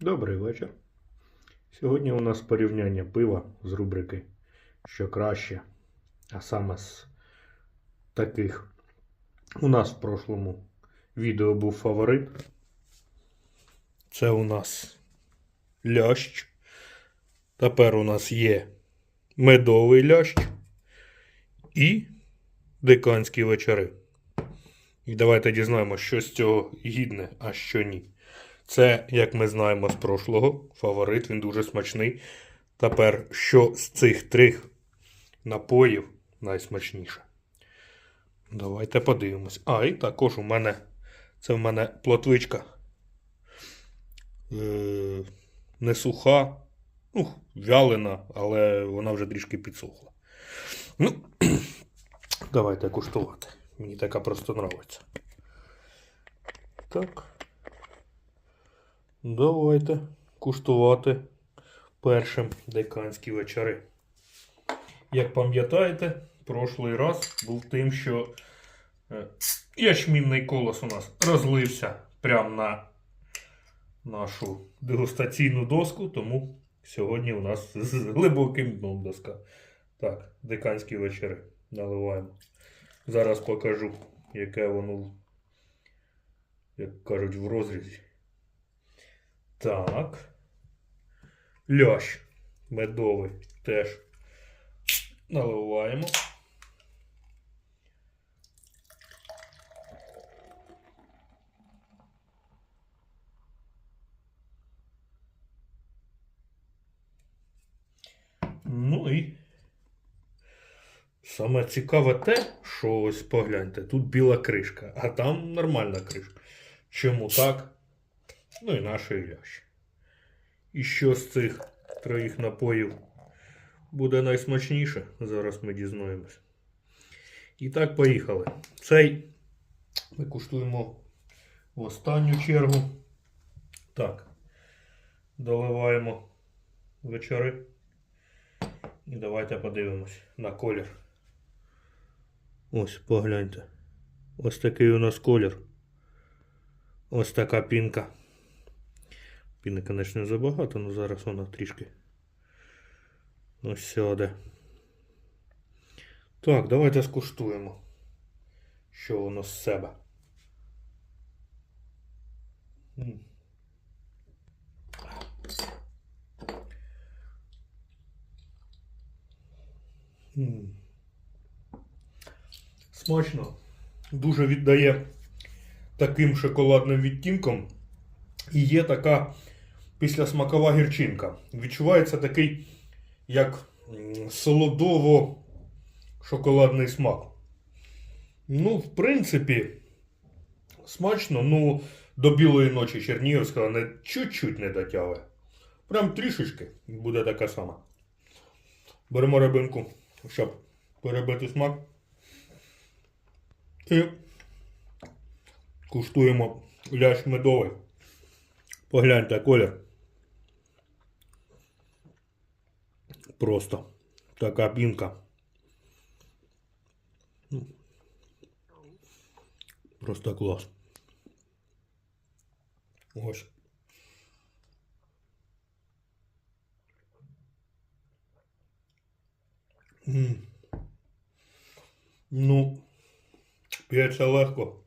Добрий вечір. Сьогодні у нас порівняння пива з рубрики Що краще, а саме з таких. У нас в прошлому відео був фаворит. Це у нас лящ. Тепер у нас є медовий лящ і диканські вечори. І давайте дізнаємося, що з цього гідне, а що ні. Це, як ми знаємо з прошлого, фаворит, він дуже смачний. Тепер, що з цих трьох напоїв найсмачніше? Давайте подивимось. А, і також у мене це в мене плотвичка. Е, не суха, ну, вялена, але вона вже трішки підсохла. Ну, давайте куштувати. Мені така просто нравиться. Так. Давайте куштувати першим деканські вечори. Як пам'ятаєте, прошлий раз був тим, що е, ячмінний колос у нас розлився прямо на нашу дегустаційну доску, тому сьогодні у нас з глибоким дном доска. Так, деканські вечори наливаємо. Зараз покажу, яке воно, як кажуть, в розрізі. Так. Лящ медовий теж наливаємо. Ну і саме цікаве те, що ось погляньте, тут біла кришка, а там нормальна кришка. Чому так? Ну і нашої лящ. І що з цих троїх напоїв буде найсмачніше? Зараз ми дізнаємось. І так, поїхали. Цей ми куштуємо в останню чергу. Так. Доливаємо вечори. І давайте подивимось на колір. Ось, погляньте. Ось такий у нас колір. Ось така пінка. Піни, звісно, забагато, але зараз вона трішки ось сяде. Так, давайте скуштуємо, що воно з себе. Смачно. Дуже віддає таким шоколадним відтінком. І є така післясмакова гірчинка. Відчувається такий, як солодово-шоколадний смак. Ну, в принципі, смачно, ну, до білої ночі Чернігівського не чуть-чуть не дотягує. Прям трішечки буде така сама. Беремо рибинку, щоб перебити смак. І куштуємо лящ медовий. Погляньте колір. Просто така пінка. Ну, Просто клас. Ось. М. Ну, п'ється легко.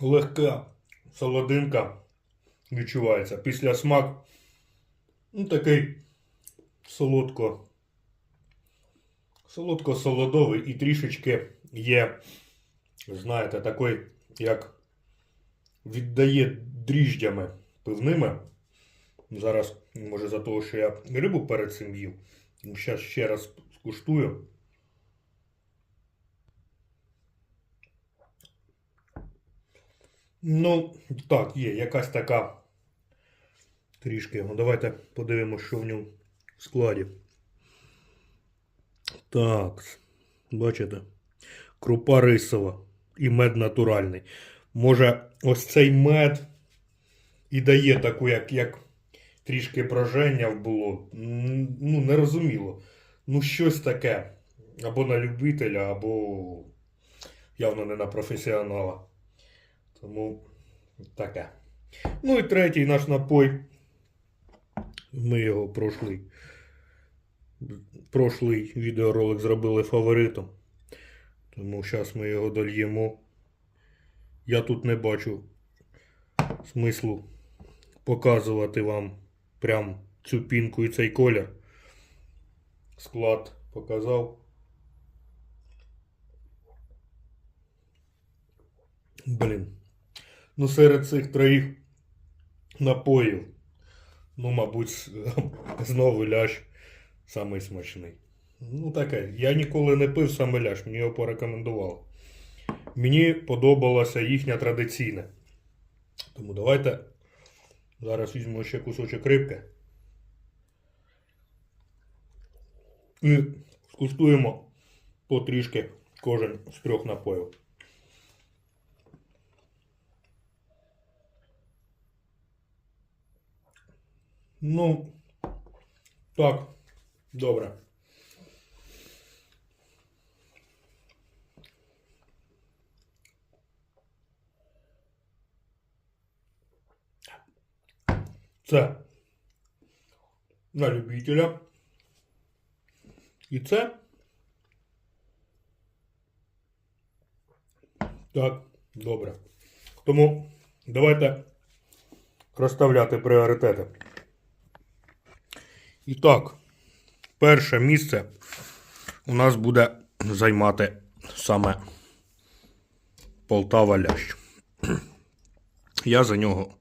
Легка солодинка відчувається. Після смак ну, такий солодко. Солодко-солодовий і трішечки є, знаєте, такий, як віддає дріжджами пивними. Зараз, може, за того, що я рибу перед цим їв. Зараз ще раз скуштую. Ну, так, є якась така трішки. Ну, давайте подивимося, що в ньому в складі. Так, бачите? Крупа рисова і мед натуральний. Може, ось цей мед і дає таку, як, як трішки броження було. Ну, нерозуміло. Ну, щось таке. Або на любителя, або явно не на професіонала. Тому таке. Ну і третій наш напой. Ми його прошлий, прошлий відеоролик зробили фаворитом. Тому зараз ми його дольємо. Я тут не бачу смислу показувати вам прям цю пінку і цей колір. Склад показав. Блін. Ну, серед цих троїх напоїв. Ну, мабуть, знову ляш самий смачний. Ну, таке. Я ніколи не пив саме ляш, мені його порекомендували. Мені подобалася їхня традиційна. Тому давайте зараз візьмемо ще кусочок рибки. І скуштуємо потрішки кожен з трьох напоїв. Ну, так, добре. Це на любителя. І це. Так, добре. Тому давайте розставляти пріоритети. І так, перше місце у нас буде займати саме Полтава Лящ. Я за нього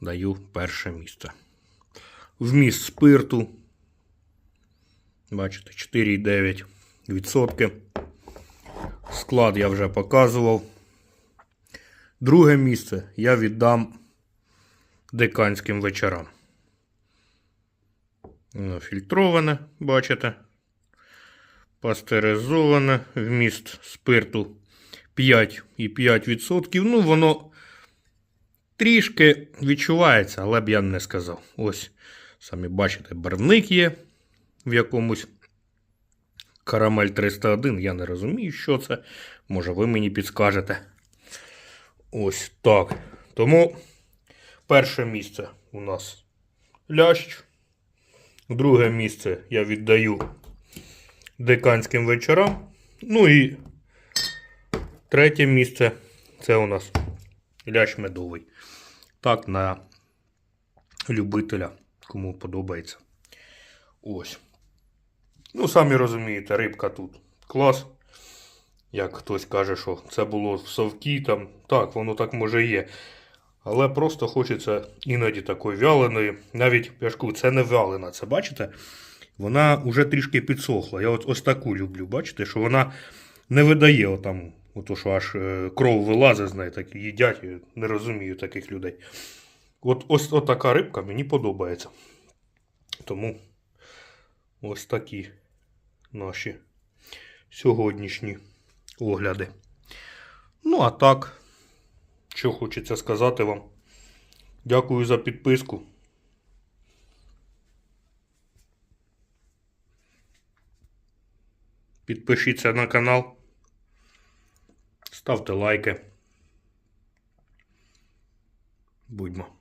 даю перше місце. Вміст спирту. Бачите, 4,9%. Склад я вже показував. Друге місце я віддам деканським вечорам. Фільтроване, бачите. Пастеризоване, вміст спирту 5,5%. Ну, воно трішки відчувається, але б я не сказав. Ось, самі бачите, барвник є в якомусь. Карамель 301, я не розумію, що це. Може, ви мені підскажете. Ось так. Тому перше місце у нас лящ. Друге місце я віддаю деканським вечорам. Ну і третє місце це у нас лящ медовий. Так, на любителя, кому подобається. Ось. Ну, самі розумієте, рибка тут клас. Як хтось каже, що це було в совкі там. Так, воно так може є. Але просто хочеться іноді такої вяленої. Навіть я ж кажу, це не вялена, це бачите? Вона вже трішки підсохла. Я от ось таку люблю, бачите, що вона не видає отам, ото що аж е, кров вилазить з неї, так їдять. Я не розумію таких людей. От ось от така рибка мені подобається. Тому ось такі наші сьогоднішні огляди. Ну, а так, що хочеться сказати вам. Дякую за підписку. Підпишіться на канал. Ставте лайки. Будьмо.